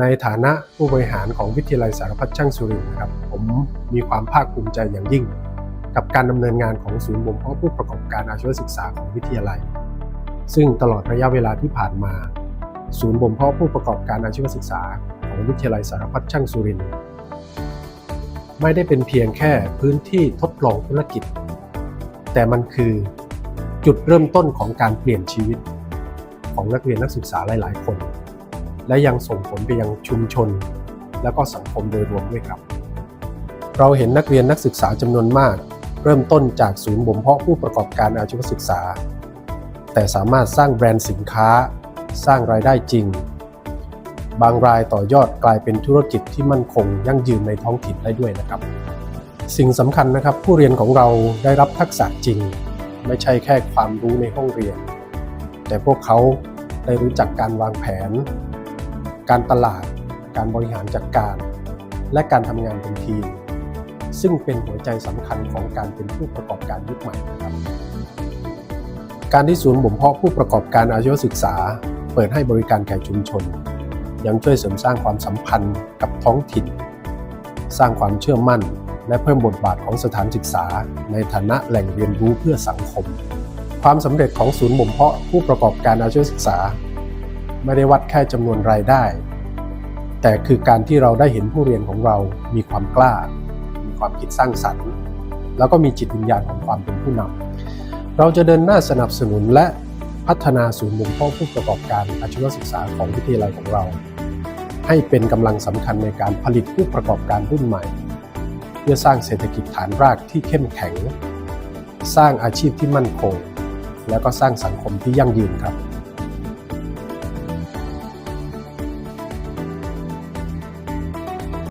ในฐานะผู้บริหารของวิทยาลัยสารพัดช่างสุรินทร์นะครับ ผมมีความภาคภูมิใจอย่างยิ่ง กับการดำเนินงานของศูนย์บ่มเพาะผู้ประกอบการอาชีวศึกษาของวิทยาลัย ซึ่งตลอดระยะเวลาที่ผ่านมา ศูนย์บ่มเพาะผู้ประกอบการอาชีวศึกษา ของวิทยาลัยสารพัดช่างสุรินทร์ไม่ได้เป็นเพียงแค่พื้นที่ทดลองธุรกิจ แต่มันคือจุดเริ่มต้นของการเปลี่ยนชีวิต ของนักเรียนนักศึกษาหลาย ๆ คน และยังส่งผลไปยังชุมชน และก็สังคมโดยรวมด้วยครับ เราเห็นนักเรียนนักศึกษาจำนวนมาก เริ่มต้นจากศูนย์บ่มเพาะผู้ประกอบการอาชีวศึกษา แต่สามารถสร้างแบรนด์สินค้า สร้างรายได้จริง บางรายต่อยอดกลายเป็นธุรกิจที่มั่นคงยั่งยืนในท้องถิ่นได้ด้วยนะครับ สิ่งสำคัญนะครับผู้เรียนของเราได้รับทักษะจริง ไม่ใช่แค่ความรู้ในห้องเรียน แต่พวกเขาได้รู้จักการวางแผน การตลาด การบริหารจัดการ และการทำงานเป็นทีม ซึ่งเป็นหัวใจสำคัญของการเป็นผู้ประกอบการยุคใหม่ครับ การที่ศูนย์บ่มเพาะผู้ประกอบการอาชีวศึกษา เปิดให้บริการแก่ชุมชน ยังช่วยเสริมสร้างความสัมพันธ์กับท้องถิ่น สร้างความเชื่อมั่น และเพิ่มบทบาทของสถานศึกษา ในฐานะแหล่งเรียนรู้เพื่อสังคม ความสำเร็จของศูนย์บ่มเพาะผู้ประกอบการอาชีวศึกษา ไม่ได้วัดแค่จำนวนรายได้ แต่คือการที่เราได้เห็นผู้เรียนของเรามีความกล้า มีความคิดสร้างสรรค์ แล้วก็มีจิตวิญญาณของความเป็นผู้นำเราจะเดินหน้าสนับสนุนและพัฒนาศูนย์บ่มเพาะผู้ประกอบการอาชีวศึกษาของวิทยาลัยของเรา ให้เป็นกำลังสำคัญในการผลิตผู้ประกอบการรุ่นใหม่ เพื่อสร้างเศรษฐกิจฐานรากที่เข้มแข็ง สร้างอาชีพที่มั่นคง แล้วก็สร้างสังคมที่ยั่งยืนครับ